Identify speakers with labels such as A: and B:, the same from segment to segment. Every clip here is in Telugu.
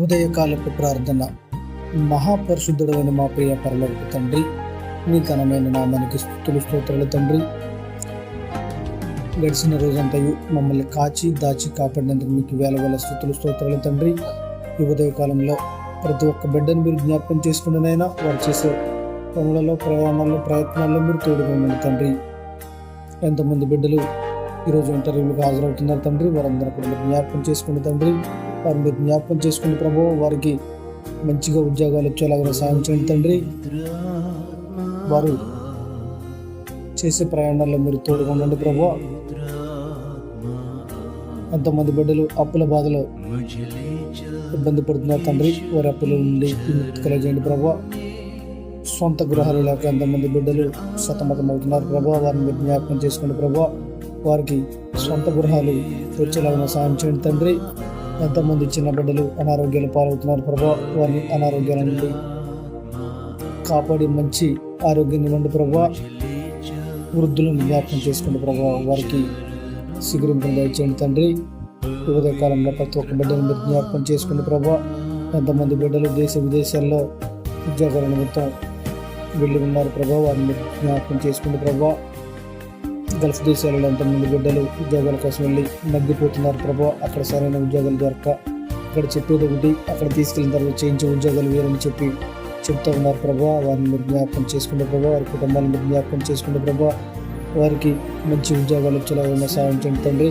A: ఉదయకాలపు ప్రార్థన. మహాపరిశుద్ధుడైన మా ప్రియ పరలోక తండ్రి నీ ఘనమైన నామానికి స్థుతులు స్తోత్రాలు తండ్రి. గడిచిన రోజంతయు మమ్మల్ని కాచి దాచి కాపాడినందుకు మీకు వేల వేల స్థుతులు స్తోత్రాలు తండ్రి. ఈ ఉదయకాలంలో ప్రతి ఒక్క బిడ్డను మీరు జ్ఞాపకం చేసుకున్నదైనా వారు చేసే పనులలో ప్రయాణాల్లో ప్రయత్నాల్లో మీరు తోడుకోమని తండ్రి. ఎంతమంది బిడ్డలు ఈరోజు ఇంటర్వ్యూలకు హాజరవుతున్నారు తండ్రి వారందరూ కూడా జ్ఞాపకం చేసుకుని తండ్రి. వారు మీరు జ్ఞాపకం చేసుకుని ప్రభు వారికి మంచిగా ఉద్యోగాలు వచ్చేలాగా సాయం చేయండి తండ్రి. వారు చేసే ప్రయాణాల్లో మీరు తోడుగా ఉండండి ప్రభు. ఎంతమంది బిడ్డలు అప్పుల బాధలో ఇబ్బంది పడుతున్నారు తండ్రి. వారి అప్పుల నుండి విముక్తి కలగజేయండి ప్రభు. సొంత గృహాలు లేక ఎంతమంది బిడ్డలు సతమతం అవుతున్నారు ప్రభు. వారిని మీరు జ్ఞాపకం చేసుకోండి ప్రభు వారికి సొంత గృహాలు వచ్చేలాగా సాయం చేయండి తండ్రి. ఎంతమంది చిన్న బిడ్డలు అనారోగ్యాలు పాలవుతున్నారు. ప్రభా వారిని అనారోగ్యాల నుండి కాపాడి మంచి ఆరోగ్యాన్ని ఇవ్వండి ప్రభా. వృద్ధులను జ్ఞాపకం చేసుకోండి ప్రభా. వారికి సిగురింపును దయచేయండి తండ్రి. ఈ కాలంలో ప్రతి ఒక్క బిడ్డను మీరు జ్ఞాపకం చేసుకోండి ప్రభా. ఎంతమంది బిడ్డలు దేశ విదేశాల్లో ఉద్యోగాల నిమిత్తం వెళ్ళి ఉన్నారు ప్రభా. వారిని జ్ఞాపకం చేసుకోండి ప్రభా. గల్ఫ్ దేశాలలో ఎంతమంది బిడ్డలు ఉద్యోగాల కోసం వెళ్ళి నగ్గిపోతున్నారు ప్రభా అక్కడ సరైన ఉద్యోగాలు దొరక అక్కడ చెప్పేది ఒకటి అక్కడ తీసుకెళ్ళిన తర్వాత చేయించే ఉద్యోగాలు వేరని చెప్పి చెప్తూ ఉన్నారు. ప్రభా వారిని మీరు జ్ఞాపకం చేసుకుంటే ప్రభా వారి కుటుంబాన్ని మీరు జ్ఞాపకం చేసుకుంటే ప్రభా వారికి మంచి ఉద్యోగాలు వచ్చేలాగా సాయం చెందుతండి తండ్రి.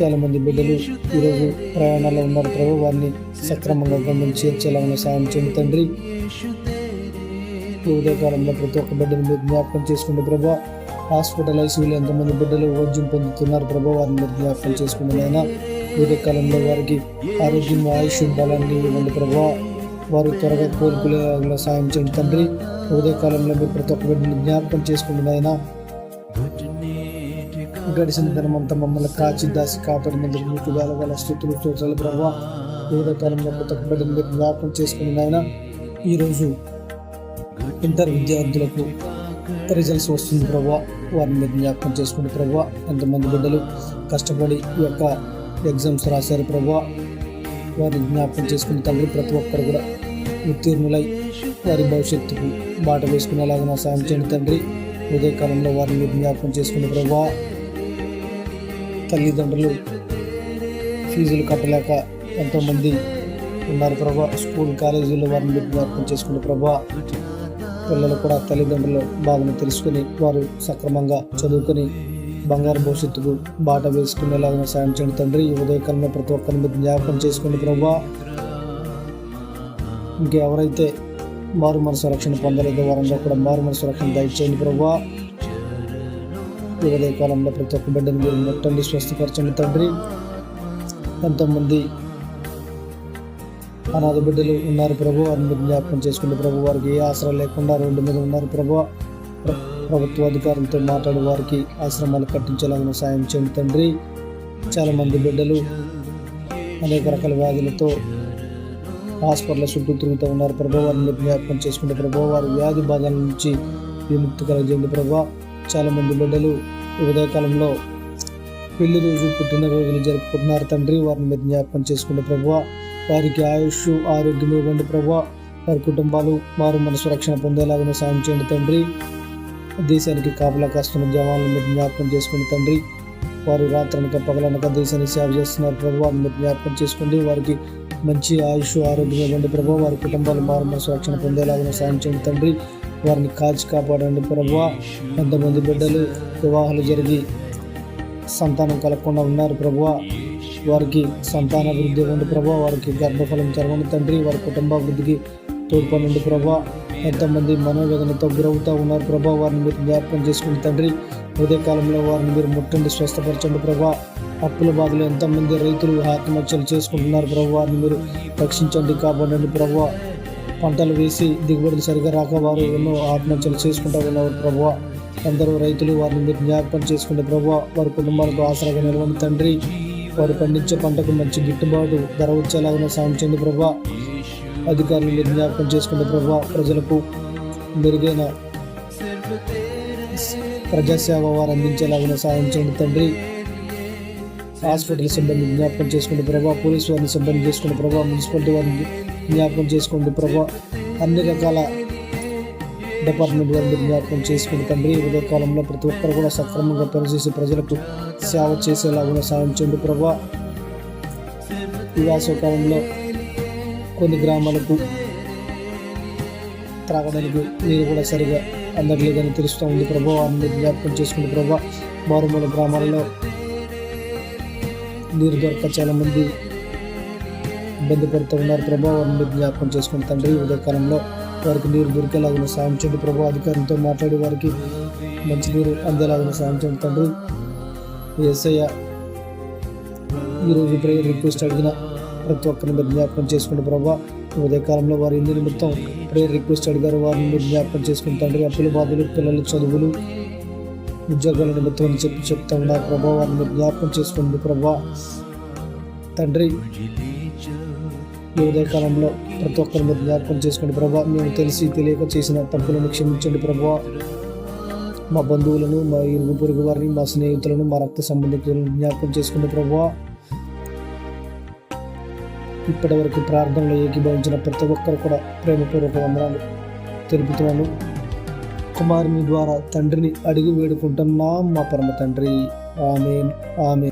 A: చాలా మంది బిడ్డలు ఈరోజు ప్రయాణాల్లో ఉన్నారు. ప్రభు వారిని సక్రమంగా గమ్యం చేర్చేలాగా సాయం చేయండి ఉదయకాలంలో ప్రతి ఒక్క బిడ్డను మీరు జ్ఞాపకం చేసుకుంటే ప్రభా హాస్పిటల్ వీళ్ళు ఎంతమంది బిడ్డలు వైద్యం పొందుతున్నారు ప్రభు వారిని జ్ఞాపకం చేసుకుంటే కాలంలో వారికి ఆరోగ్యం ఆయుష్ బలాన్ని ఇవ్వండి ప్రభు. వారు త్వరగా కోలుకునేలా సాయం చేయండి తండ్రి. ఉదయకాలంలో మీరు ప్రతి ఒక్క బిడ్డని జ్ఞాపకం చేసుకుంటే గడిచిన దినం అంతా మమ్మల్ని కాచి దాసి కాపాడినందుకు మీకు వేల వేల స్థుతులు చూడాలి ప్రభావ వివిధ కాలంలో ఒక్క బిడ్డని మీరు జ్ఞాపకం చేసుకుని ఈరోజు ఇంటర్ విద్యార్థులకు రిజల్ట్స్ వస్తుంది ప్రభా. వారిని మీరు జ్ఞాపకం చేసుకుని ప్రభా. ఎంతమంది బిడ్డలు కష్టపడి ఈ యొక్క ఎగ్జామ్స్ రాశారు ప్రభా. వారిని జ్ఞాపకం చేసుకుని తల్లి ప్రతి ఒక్కరు కూడా ఉత్తీర్ణులై వారి భవిష్యత్తుకు బాట వేసుకునేలాగా నా సాయం చేయండి తండ్రి. ఉదయకాలంలో వారిని మీరు జ్ఞాపకం చేసుకుని ప్రభా. తల్లిదండ్రులు ఫీజులు కట్టలేక ఎంతోమంది ఉన్నారు ప్రభా. స్కూల్ కాలేజీలో వారిని మీరు జ్ఞాపకం చేసుకుని ప్రభా. పిల్లలు కూడా తల్లిదండ్రుల బాధను తెలుసుకుని వారు సక్రమంగా చదువుకొని బంగారు భవిష్యత్తుకు బాట వేసుకునేలాగా సాయం చేయండి తండ్రి. ఈ ఉదయకాలంలో ప్రతి ఒక్కరిని మీరు జ్ఞాపకం చేసుకోండి ప్రభా. ఇంకెవరైతే మారు మనసు రక్షణ పొందలేదో వారంలో కూడా మారు మనసు రక్షణ దయచేయండి ప్రభా. ఈ ఉదయకాలంలో ప్రతి ఒక్క బిడ్డను మీరు ముట్టండి స్వస్థపరచండి తండ్రి. ఎంతోమంది అనాథ బిడ్డలు ఉన్నారు ప్రభు. వారిని మీరు జ్ఞాపకం చేసుకుంటే ప్రభు వారికి ఏ ఆసరా లేకుండా రోడ్డు మీద ఉన్నారు ప్రభు. ప్రభుత్వ అధికారులతో మాట్లాడి వారికి ఆశ్రమాలు కట్టించేలాగా సాయం చేయండి తండ్రి. చాలామంది బిడ్డలు అనేక రకాల వ్యాధులతో హాస్పిటల్ చుట్టూ తిరుగుతూ ఉన్నారు ప్రభు. వారిని మీరు జ్ఞాపకం చేసుకుంటే ప్రభు వారి వ్యాధి బాధల నుంచి విముక్తి కలగజేయండి ప్రభు. చాలామంది బిడ్డలు ఉదయకాలంలో పెళ్ళి రోజు పుట్టినరోజులు జరుపుకుంటున్నారు తండ్రి. వారిని మీరు జ్ఞాపకం చేసుకుంటే ప్రభు వారికి ఆయుష్ ఆరోగ్యం ఇవ్వండి ప్రభు. వారి కుటుంబాలు వారు మనసు రక్షణ పొందేలాగా సాయం చేయండి తండ్రి. దేశానికి కాపలా కాస్తున్న జవాన్లు మీరు జ్ఞాపకం చేసుకుని తండ్రి. వారు రాత్రనక పగలనక దేశానికి సేవ చేస్తున్నారు ప్రభు. వారిని మీరు జ్ఞాపకం చేసుకోండి. వారికి మంచి ఆయుష్ ఆరోగ్యం ఇవ్వండి ప్రభు. వారి కుటుంబాలు మారు మనసు రక్షణ పొందేలాగా సాయం చేయండి తండ్రి. వారిని కాచి కాపాడండి ప్రభు. కొంతమంది బిడ్డలు వివాహాలు జరిగి సంతానం కలగకుండా ఉన్నారు ప్రభు. వారికి సంతాన అభివృద్ధి ఇవ్వండి ప్రభా వారికి గర్భఫలం జరగండి తండ్రి. వారి కుటుంబ అభివృద్ధికి తోడ్పడండి ప్రభా ఎంతమంది మనోవేదనతో గురవుతూ ఉన్నారు ప్రభా వారిని మీరు జ్ఞాపకం చేసుకుని తండ్రి. ఉదయకాలంలో వారిని మీరు ముట్టండి స్వస్థపరచండి ప్రభా. అప్పుల బాధలు ఎంతమంది రైతులు ఆత్మహత్యలు చేసుకుంటున్నారు ప్రభు వారిని మీరు రక్షించండి కాపాడండి ప్రభా. పంటలు వేసి దిగుబడులు సరిగా రాక వారు ఎన్నో ఆత్మహత్యలు చేసుకుంటూ ఉన్నారు ప్రభు. అందరూ రైతులు వారిని మీరు జ్ఞాపకం చేసుకుంటే ప్రభు వారి కుటుంబాలకు ఆసరాగా నిలవండి తండ్రి. వారు పండించే పంటకు మంచి గిట్టుబాటు ధర వచ్చేలాగా సాయం చేయండి ప్రభా. అధికారులు మీరు జ్ఞాపకం చేసుకుంటే ప్రభా ప్రజలకు మెరుగైన ప్రజాసేవ వారు అందించేలాగా సాయం చేయండి తండ్రి. హాస్పిటల్ సిబ్బంది జ్ఞాపకం చేసుకుంటే ప్రభా పోలీసు వారిని సిబ్బంది చేసుకుంటే ప్రభా మున్సిపాలిటీ వారిని జ్ఞాపకం చేసుకోండి ప్రభా అన్ని రకాల డిపార్ట్మెంట్ వారిని జ్ఞాపకం చేసుకుని తండ్రి ఉదయకాలంలో ఉదయ కాలంలో ప్రతి ఒక్కరు కూడా సక్రమంగా పనిచేసి ప్రజలకు సేవ చేసేలాగా సాయం చేయండి ప్రభా. ఈ వేసవకాలంలో కొన్ని గ్రామాలకు త్రాగడానికి నీరు కూడా సరిగా అందట్లేదని తెలుస్తూ ఉంది ప్రభా. వారిని జ్ఞాపకం చేసుకుని ప్రభా మారుమూల గ్రామాలలో నీరు దొరక చాలామంది ఇబ్బంది పడుతూ ఉన్నారు ప్రభా. వారిని జ్ఞాపకం చేసుకుని తండ్రి ఉదయకాలంలో వారికి నీరు దొరికేలాగా సాయం చేయండి. ప్రభు అధికారులతో మాట్లాడి వారికి మంచి నీరు అందేలాగా సాయం చేయండి. తండ్రి ఎస్ఐ ఈరోజు ప్రేయర్ రిక్వెస్ట్ అడిగిన ప్రతి ఒక్కరిని మీరు జ్ఞాపకం చేసుకుంటే ప్రభావ ఈ ఉదయకాలంలో వారి ఇందు నిమిత్తం ప్రేయర్ రిక్వెస్ట్ అడిగారు. వారిని మీరు జ్ఞాపకం చేసుకుని తండ్రి అప్పులు బాధలు పిల్లల చదువులు ఉద్యోగాల నిమిత్తం అని చెప్పి చెప్తా ఉన్నారు. ప్రభావ వారిని మీరు జ్ఞాపకం చేసుకోండి ప్రభా తండ్రి ఈ ఉదయకాలంలో ప్రతి ఒక్కరి మీద జ్ఞాపకం చేసుకోండి ప్రభా మేము తెలిసి తెలియక చేసిన తప్పులను క్షమించండి ప్రభా. మా బంధువులను మా ఇరుగు పొరుగు వారిని మా స్నేహితులను మా రక్త సంబంధికులను జ్ఞాపకం చేసుకోండి ప్రభా. ఇప్పటి వరకు ప్రార్థనలో ఏకీభవించిన ప్రతి ఒక్కరు కూడా ప్రేమపూర్వక వందనాలు తెలుపుతున్నాను. కుమారుని ద్వారా తండ్రిని అడిగి వేడుకుంటున్నాం మా పరమ తండ్రి. ఆమె ఆమె